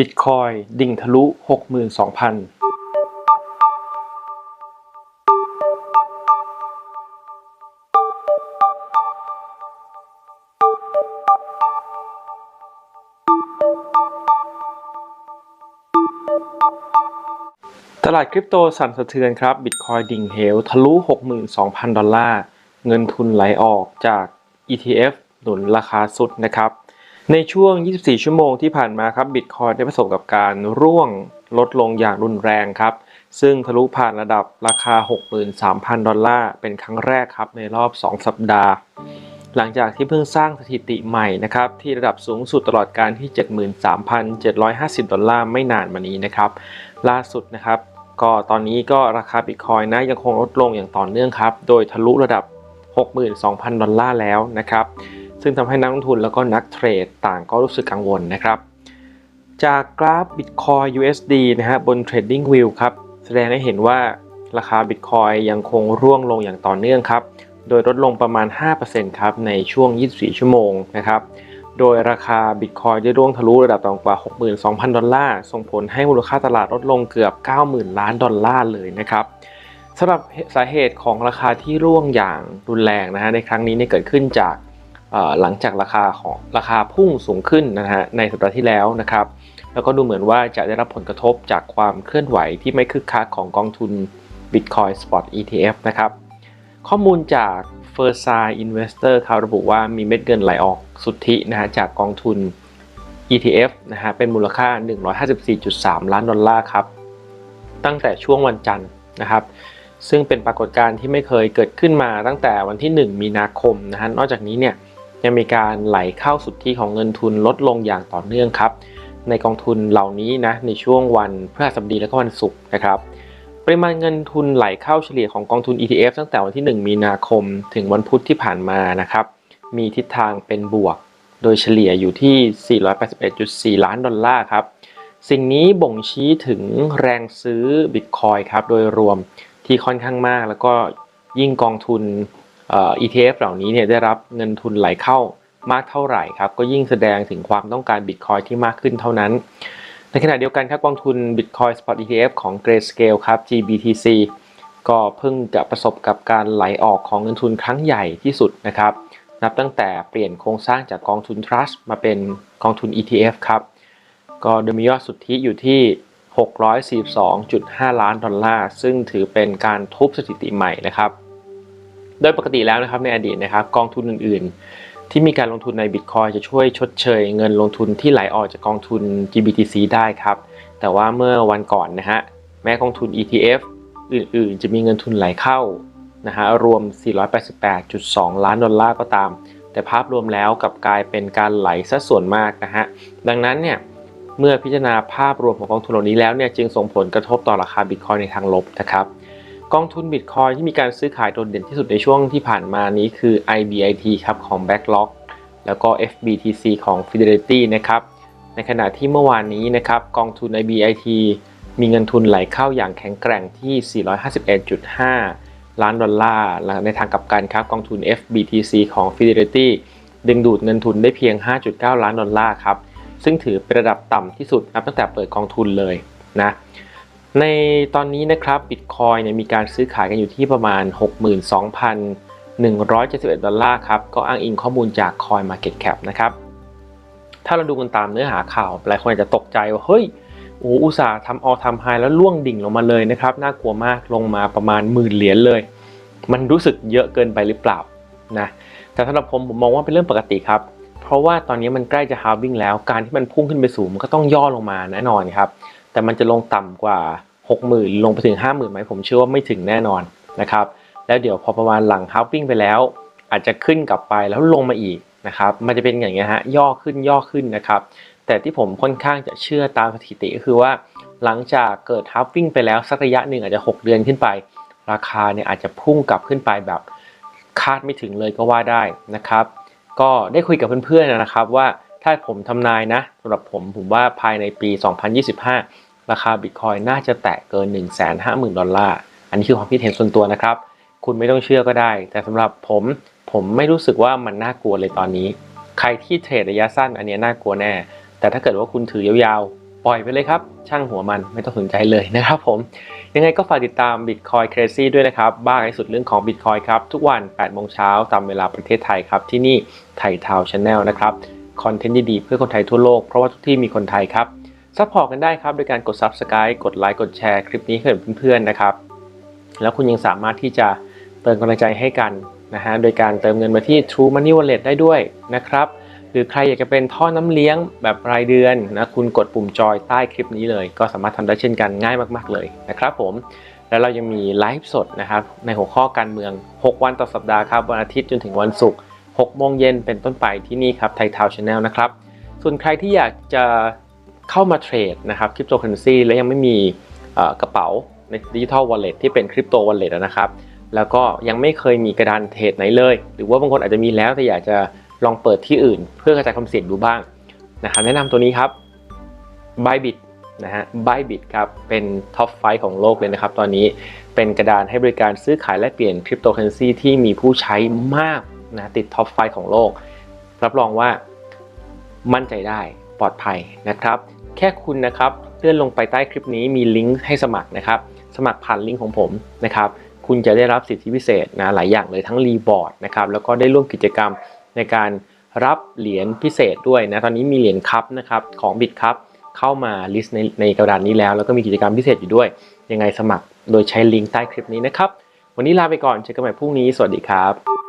บิตคอยดิ่งทะลุ 62,000 ตลาดคริปโตสั่นสะเทือนครับบิตคอยดิ่งเหวทะลุ 62,000 ดอลลาร์ เงินทุนไหลออกจาก ETF หนุนราคาสุดนะครับ ในช่วง 24 ชั่วโมงที่ผ่านมาครับบิตคอยได้ประสบกับการร่วงลดลงอย่างรุนแรงครับ ซึ่งทะลุผ่านระดับราคา 63,000 ดอลลาร์ เป็นครั้งแรกครับในรอบ 2 สัปดาห์ หลังจากที่เพิ่งสร้างสถิติใหม่นะครับ ที่ระดับสูงสุดตลอดการที่ 73,750 ดอลลาร์ไม่นานมานี้นะครับ ล่าสุดนะครับ ก็ตอนนี้ก็ราคาบิตคอยนะยังคงลดลงอย่างต่อเนื่องครับ โดยทะลุระดับ 62,000 ดอลลาร์แล้วนะครับ ซึ่งทำให้นักลงทุนแล้วก็นักเทรดต่างก็รู้สึกกังวลนะครับ จากกราฟ Bitcoin USD นะฮะบน Trading View ครับ แสดงให้เห็นว่าราคา Bitcoin ยังคงร่วงลงอย่างต่อเนื่องครับ โดยลดลงประมาณ 5%ครับในช่วง 24 ชั่วโมงนะครับโดยราคา Bitcoin ได้ร่วงทะลุระดับต่ำกว่า 62,000 ดอลลาร์ ส่งผลให้มูลค่าตลาดลดลงเกือบ 90,000 ล้านดอลลาร์เลยนะครับสำหรับสาเหตุของราคาที่ร่วงอย่างรุนแรงนะฮะในครั้งนี้เนี่ยเกิดขึ้นจาก หลังจากราคาของราคาพุ่งสูงขึ้นนะฮะในสัปดาห์ที่แล้วนะครับ แล้วก็ดูเหมือนว่าจะได้รับผลกระทบจากความเคลื่อนไหวที่ไม่คึกคักของกองทุน Bitcoin Spot ETF นะครับ ข้อมูลจาก f i r s i Investor เขาระบุว่ามีเม็ดเงินไหลออกสุทธินะฮะจากกองทุน ETF นะฮะเป็นมูลค่า 154.3 ล้านดอลลาร์ครับ ตั้งแต่ช่วงวันจันทร์นะครับ ซึ่งเป็นปรากฏการณ์ที่ไม่เคยเกิดขึ้นมาตั้งแต่วันที่ 1 มีนาคมนะฮะนอกจากนี้เนี่ย ยังมีการไหลเข้าสุทธิของเงินทุนลดลงอย่างต่อเนื่องครับ ในกองทุนเหล่านี้นะในช่วงวันพฤหัสบดีและก็วันศุกร์นะครับปริมาณเงินทุนไหลเข้าเฉลี่ยของกองทุน ETF ตั้งแต่วันที่ 1 มีนาคมถึงวันพุธที่ผ่านมานะครับมีทิศทางเป็นบวก โดยเฉลี่ยอยู่ที่ 481.4 ล้านดอลลาร์ครับสิ่งนี้บ่งชี้ถึงแรงซื้อบิตคอยครับโดยรวมที่ค่อนข้างมาก แล้วก็ยิ่งกองทุน ETF เหล่านี้เนี่ยได้รับเงินทุนไหลเข้ามากเท่าไหร่ครับก็ยิ่งแสดงถึงความต้องการบิตคอยที่มากขึ้นเท่านั้น ในขณะเดียวกันครับกองทุน Bitcoin Spot ETF ของ Grayscale ครับ GBTC ก็เพิ่งจะประสบกับการไหลออกของเงินทุนครั้งใหญ่ที่สุดนะครับ นับตั้งแต่เปลี่ยนโครงสร้างจากกองทุน Trust มาเป็นกองทุน ETF ครับ ก็โดยมียอดสุทธิอยู่ที่ 642.5 ล้านดอลลาร์ ซึ่งถือเป็นการทุบสถิติใหม่นะครับ โดยปกติแล้วนะครับในอดีตนะครับกองทุนอื่นๆ ที่มีการลงทุนใน Bitcoin จะช่วยชดเชยเงินลงทุนที่ไหลออกจากกองทุน GBTC ได้ครับ แต่ว่าเมื่อวันก่อนนะฮะแม้กองทุน ETF อื่นๆ จะมีเงินทุนไหลเข้านะฮะรวม 488.2 ล้านดอลลาร์ก็ตาม แต่ภาพรวมแล้วกลับกลายเป็นการไหลซะส่วนมากนะฮะดังนั้นเนี่ยเมื่อพิจารณาภาพรวมของกองทุนเหล่านี้แล้วเนี่ยจึงส่งผลกระทบต่อราคาบิตคอยในทางลบนะครับ กองทุนบิตคอยที่มีการซื้อขายโดดเด่นที่สุดในช่วงที่ผ่านมานี้คือ IBIT ครับของ Backlog แล้วก็ FBTC ของ Fidelity นะครับ ในขณะที่เมื่อวานนี้นะครับกองทุน IBIT มีเงินทุนไหลเข้าอย่างแข็งแกร่งที่ 451.5 ล้านดอลลาร์และในทางกลับกันครับกองทุน FBTC ของ Fidelity ดึงดูดเงินทุนได้เพียง 5.9 ล้านดอลลาร์ครับ ซึ่งถือเป็นระดับต่ำที่สุดนับตั้งแต่เปิดกองทุนเลยนะ ในตอนนี้นะครับ Bitcoin เนี่ยมีการซื้อขายกันอยู่ที่ประมาณ 62,171 ดอลลาร์ครับ ก็อ้างอิงข้อมูลจาก Coin Market Cap นะครับ ถ้าเราดูกันตามเนื้อหาข่าว หลายคนอาจจะตกใจว่า เฮ้ย โอ้อุตสาห์ทำออทำไฮแล้วล่วงดิ่งลงมาเลยนะครับ น่ากลัวมากลงมาประมาณหมื่นเหรียญเลย มันรู้สึกเยอะเกินไปหรือเปล่านะแต่สำหรับผมผมมองว่าเป็นเรื่องปกติครับ เพราะว่าตอนนี้มันใกล้จะฮาวิ่งแล้ว การที่มันพุ่งขึ้นไปสูงมันก็ต้องย่อลงมาแน่นอนครับ แต่มันจะลงต่ำกว่า 60,000 ลงไปถึง 50,000ไหมผมเชื่อว่าไม่ถึงแน่นอนนะครับ แล้วเดี๋ยวพอประมาณหลังฮาร์วิ่งไปแล้ว อาจจะขึ้นกลับไปแล้วลงมาอีกนะครับ มันจะเป็นอย่างเงี้ยฮะย่อขึ้นย่อขึ้นนะครับ แต่ที่ผมค่อนข้างจะเชื่อตามสถิติก็คือว่า หลังจากเกิดฮาร์วิ่งไปแล้วสักระยะหนึ่งอาจจะ 6 เดือนขึ้นไป ราคาเนี่ยอาจจะพุ่งกลับขึ้นไปแบบคาดไม่ถึงเลยก็ว่าได้นะครับ ก็ได้คุยกับเพื่อนๆนะครับว่า ถ้าผมทำนายนะสำหรับผมผมว่าภายในปี 2025 ราคาบิตคอยน่าจะแตะเกิน 150,000 ดอลลาร์ อันนี้คือความคิดเห็นส่วนตัวนะครับ คุณไม่ต้องเชื่อก็ได้ แต่สำหรับผมผมไม่รู้สึกว่ามันน่ากลัวเลยตอนนี้ ใครที่เทรดระยะสั้นอันนี้น่ากลัวแน่ แต่ถ้าเกิดว่าคุณถือยาวๆ ปล่อยไปเลยครับ ช่างหัวมันไม่ต้องสนใจเลยนะครับผม ยังไงก็ฝากติดตาม Bitcoin Crazy ด้วยนะครับ บ้าที่สุดเรื่องของ Bitcoin ครับ ทุกวัน8โมงเช้าตามเวลาประเทศไทยครับ ที่นี่ไทยทาวชาแนลนะครับ คอนเทนต์ดีๆ เพื่อคนไทยทั่วโลก เพราะว่าทุกที่มีคนไทยครับซัพพอร์ตกันได้ครับโดยการกด Subscribe กดไลค์กดแชร์คลิปนี้ให้เพื่อนๆนะครับ แล้วคุณยังสามารถที่จะเติมกำลังใจให้กันนะฮะโดยการเติมเงินมาที่ True Money Wallet ได้ด้วยนะครับหรือใครอยากจะเป็นท่อน้ำเลี้ยงแบบรายเดือนนะคุณกดปุ่มจอยใต้คลิปนี้เลย ก็สามารถทำได้เช่นกันง่ายมาก ๆ เลยนะครับผมแล้วเรายังมีไลฟ์สดนะครับในหัวข้อการเมือง 6 วันต่อสัปดาห์ครับวันอาทิตย์จนถึงวันศุกร์ 6 โมงเย็นเป็นต้นไปที่นี่ครับไทยทาวชาแนลนะครับ ส่วนใครที่อยากจะเข้ามาเทรดนะครับคริปโตเคอเรนซีและยังไม่มีกระเป๋าในดิจิทัลวอลเล็ตที่เป็นคริปโตวอลเล็ตนะครับ แล้วก็ยังไม่เคยมีกระดานเทรดไหนเลย หรือว่าบางคนอาจจะมีแล้วแต่อยากจะลองเปิดที่อื่น เพื่อกระจายความเสี่ยงดูบ้างนะครับแนะนำตัวนี้ครับ Bybit นะฮะ Bybit ครับ เป็นท็อปไฟของโลกเลยนะครับ ตอนนี้เป็นกระดานให้บริการซื้อขายและเปลี่ยนคริปโตเคอเรนซีที่มีผู้ใช้มาก นะติดท็อปไฟของโลก รับรองว่ามั่นใจได้ปลอดภัยนะครับ แค่คุณนะครับเลื่อนลงไปใต้คลิปนี้มีลิงก์ให้สมัครนะครับ สมัครผ่านลิงก์ของผมนะครับ คุณจะได้รับสิทธิพิเศษนะหลายอย่างเลยทั้งรีบอร์ดนะครับแล้วก็ได้ร่วมกิจกรรมในการรับเหรียญพิเศษด้วยนะตอนนี้มีเหรียญคัพนะครับของบิตคัพเข้ามาลิสต์ในในกระดานนี้แล้ว แล้วก็มีกิจกรรมพิเศษอยู่ด้วย ยังไงสมัครโดยใช้ลิงก์ใต้คลิปนี้นะครับ วันนี้ลาไปก่อนเจอกันใหม่พรุ่งนี้ สวัสดีครับ